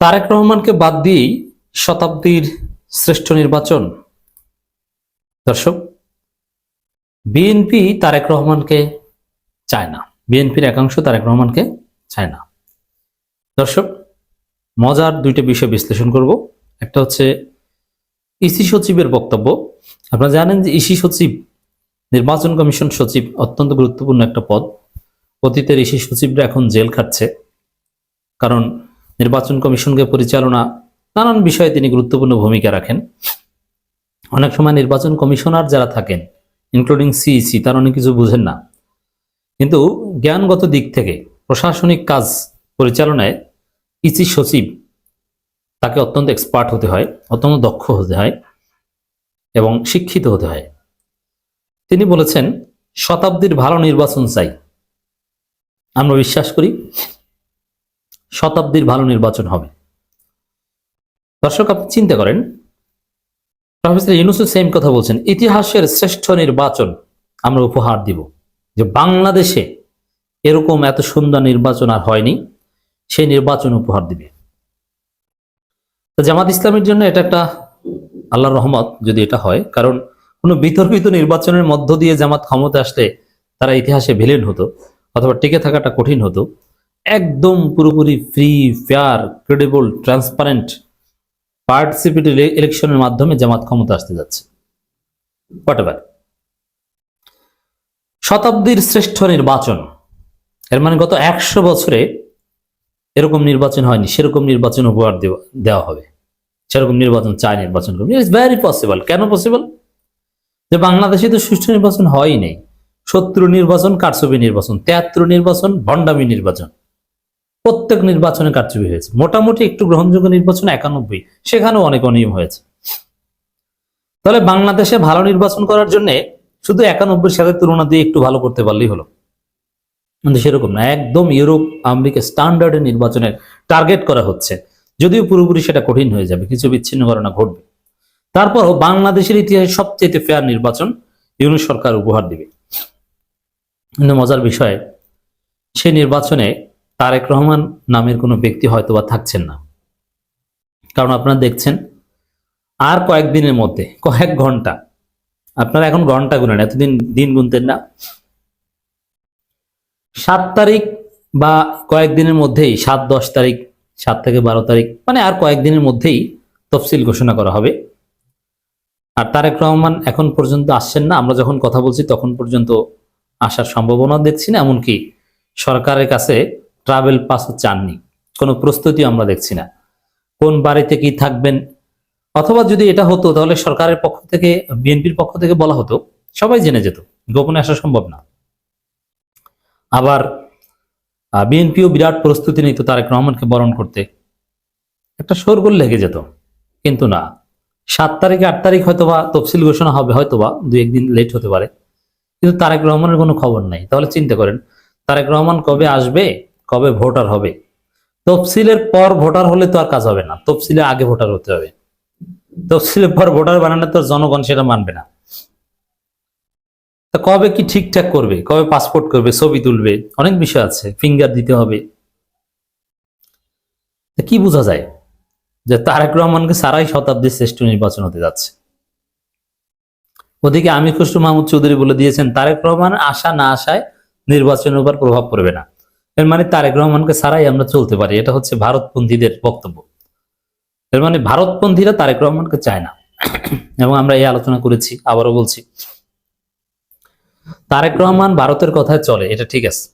তারেক রহমানকে বাদ দিয়েই শতাব্দীর শ্রেষ্ঠ নির্বাচন। দর্শক, বিএনপি তারেক রহমানকে চায় না। বিএনপির একাংশ তারেক রহমানকে চায় না। দর্শক, মজার দুইটা বিষয় বিশ্লেষণ করব। একটা হচ্ছে ইসি সচিবের বক্তব্য। আপনারা জানেন যে ইসি সচিব, নির্বাচন কমিশন সচিব অত্যন্ত গুরুত্বপূর্ণ একটা পদ। অতীতের ইসি সচিবরা এখন জেল খাটছে। কারণ নির্বাচন কমিশনকে পরিচালনা, নানান বিষয়ে তিনি গুরুত্বপূর্ণ ভূমিকা রাখেন। অনেক সময় নির্বাচন কমিশনার যারা থাকেন ইনক্লুডিং সিইসি তারা অনেক কিছু বুঝেন না। কিন্তু জ্ঞানগত দিক থেকে প্রশাসনিক কাজ পরিচালনায় ইসি সচিব তাকে অত্যন্ত এক্সপার্ট হতে হয়, অত্যন্ত দক্ষ হতে হয় এবং শিক্ষিত হতে হয়। তিনি বলেছেন, শতাব্দীর ভালো নির্বাচন চাই। আমরা বিশ্বাস করি শতাব্দীর ভালো নির্বাচন হবে। দর্শক, আপনি চিন্তা করেন, প্রফেসর ইউনুসু সেম কথা বলছেন, ইতিহাসের শ্রেষ্ঠ নির্বাচন আমরা উপহার দিব। যে বাংলাদেশে এরকম এত সুন্দর নির্বাচন আর হয়নি, সেই নির্বাচন উপহার দিবে। জামাত ইসলামের জন্য এটা একটা আল্লাহর রহমত যদি এটা হয়, কারণ কোনো বিতর্কিত নির্বাচনের মধ্য দিয়ে জামাত ক্ষমতা আসলে তারা ইতিহাসে ভিলেন হতো, অথবা টিকে থাকাটা কঠিন হতো। একদম পুরোপুরি free fair credible transparent participative ইলেকশনের মাধ্যমে জামাত ক্ষমতা আসতে যাচ্ছে। হোয়াট শতাব্দীর শ্রেষ্ঠ নির্বাচন, এর মানে গত একশো বছরে এরকম নির্বাচন হয়নি, সেরকম নির্বাচন উপহার দেওয়া হবে। সেরকম নির্বাচন চায় নির্বাচন করবে ইটস ভেরি পসিবল কেন পসিবল যে বাংলাদেশে তো সুষ্ঠু নির্বাচন হয়ই নেই। শত্রু নির্বাচন, কারচুপি নির্বাচন, তেয়াত্তর নির্বাচন, ভণ্ডামি নির্বাচন। প্রত্যেক নির্বাচনে কারচুপি হয়েছে। মোটামুটি একটু গ্রহণযোগ্য নির্বাচন একানব্বই। সেখানেও অনেক অনিয়ম হয়েছে। তাহলে বাংলাদেশে ভালো নির্বাচন করার জন্য শুধু একানব্বই সাথে তুলনা দিয়ে একটু ভালো করতে পারলেই হলো। কিন্তু সেরকম না, একদম ইউরোপ, আমেরিকা স্ট্যান্ডার্ডের নির্বাচনের টার্গেট করা হচ্ছে। যদিও পুরোপুরি সেটা কঠিন হয়ে যাবে, কিছু বিচ্ছিন্ন ঘটনা ঘটবে। তারপরও বাংলাদেশের ইতিহাসে সবচেয়ে ফেয়ার নির্বাচন ইউনুস সরকার উপহার দিবে। মজার বিষয় সেই নির্বাচনে তারেক রহমান নামের কোনো ব্যক্তি হয়তো বা থাকছেন না। কারণ আপনারা দেখছেন, আর কয়েকদিনের মধ্যে, কয়েক ঘণ্টা, আপনারা এখন ঘণ্টা গুনেন, এতদিন দিন গুনতেন না। সাত তারিখ বা কয়েকদিনের মধ্যেই, সাত, দশ তারিখ, সাত থেকে বারো তারিখ মানে আর কয়েকদিনের মধ্যেই তফসিল ঘোষণা করা হবে। আর তারেক রহমান এখন পর্যন্ত আসছেন না, আমরা যখন কথা বলছি তখন পর্যন্ত আসার সম্ভাবনা দেখছি না, এমনকি সরকারের কাছে ট্রাভেল পাসও চাননি। কোনো প্রস্তুতি আমরা দেখছি না। কোন বাড়িতে কি থাকবেন? অথবা যদি এটা হতো, তাহলে সরকারের পক্ষ থেকে, বিএনপির পক্ষ থেকে বলা হতো, সবাই জেনে যেত। গোপনে আসা সম্ভব না। আবার বিএনপিও বিরাট প্রস্তুতি নিত তারেক রহমানকে বরণ করতে। একটা শোরগোল লেগে যেত। কিন্তু না। সাত তারিখে, আট তারিখ হয়তোবা তফসিল ঘোষণা হবে, হয়তোবা দু একদিন লেট হতে পারে। কিন্তু তারেক রহমানের কোনো খবর নাই। তাহলে চিন্তা করেন, তারেক রহমান কবে আসবে? কবে ভোটার হবে? তফসিলের পর ভোটার হলে তো আর কাজ হবে না। তফসিলের আগে ভোটার হতে হবে। তফসিলের পর ভোটার বানালে তো জনগণ সেটা মানবে না। কবে কি ঠিকঠাক করবে? কবে পাসপোর্ট করবে? ছবি তুলবে? অনেক বিষয় আছে। ফিঙ্গার দিতে হবে। কি বোঝা যায়? যে তারেক রহমানকে সারাই শতাব্দীর শ্রেষ্ঠ নির্বাচন হতে যাচ্ছে। ওদিকে আমির খসরু মাহমুদ চৌধুরী বলে দিয়েছেন, তারেক রহমান আশা না আসায় নির্বাচনের উপর প্রভাব পড়বে না। এর মানে তারেক রহমানকে ছাড়াই আমরা চলতে পারি, এটা হচ্ছে ভারতপন্থীদের বক্তব্য। এর মানে ভারতপন্থীরা তারেক রহমানকে চায় না। এবং আমরা এই আলোচনা করেছি, আবারও বলছি। তারেক রহমান ভারতের কথায় চলে, এটা ঠিক আছে।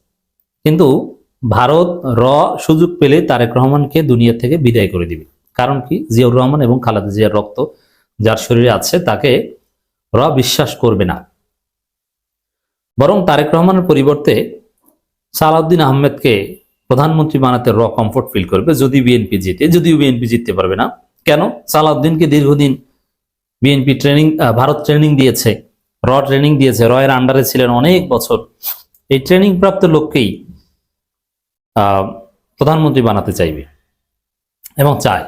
কিন্তু ভারত র সুযোগ পেলে তারেক রহমানকে দুনিয়া থেকে বিদায় করে দিবে। কারণ কি? জিয়াউর রহমান এবং খালেদা জিয়ার রক্ত যার শরীরে আছে, তাকে র বিশ্বাস করবে না। বরং তারেক রহমানের পরিবর্তে সালাউদ্দিন আহমেদকে প্রধানমন্ত্রী বানাতে র কমফোর্ট ফিল করবে, যদি বিএনপি জিতে, যদিও বিএনপি জিততে পারবে না। কেন? সালাউদ্দিনকে দীর্ঘদিন বিএনপি ট্রেনিং ভারত ট্রেনিং দিয়েছে র ট্রেনিং দিয়েছে র এর আন্ডারে ছিলেন অনেক বছর। এই ট্রেনিং প্রাপ্ত লোককেই প্রধানমন্ত্রী বানাতে চাইবে এবং চায়।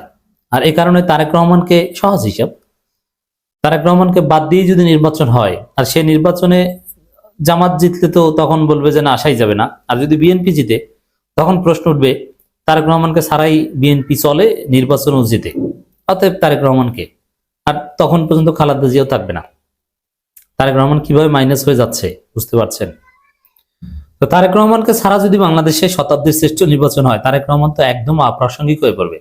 আর এই কারণে তারেক রহমানকে সহজ হিসাব, তারেক রহমানকে বাদ দিয়ে যদি নির্বাচন হয়, আর সেই নির্বাচনে জামাত জিতলে তো তখন বলবে যে না, আসাই যাবে না। আর যদি বিএনপি জিতে, তখন প্রশ্ন উঠবে, তারেক রহমানকে ছাড়াই বিএনপি চলে, নির্বাচনও জিতে। অতএব তারেক রহমানকে আর তখন পর্যন্ত খালাদা জিয়াও থাকবে না। তারেক রহমান কীভাবে মাইনাস হয়ে যাচ্ছে, বুঝতে পারছেন? তো তারেক রহমানকে ছাড়া যদি বাংলাদেশে শতাব্দীর শ্রেষ্ঠ নির্বাচন হয়, তারেক রহমান তো একদম অপ্রাসঙ্গিক হয়ে পড়বে।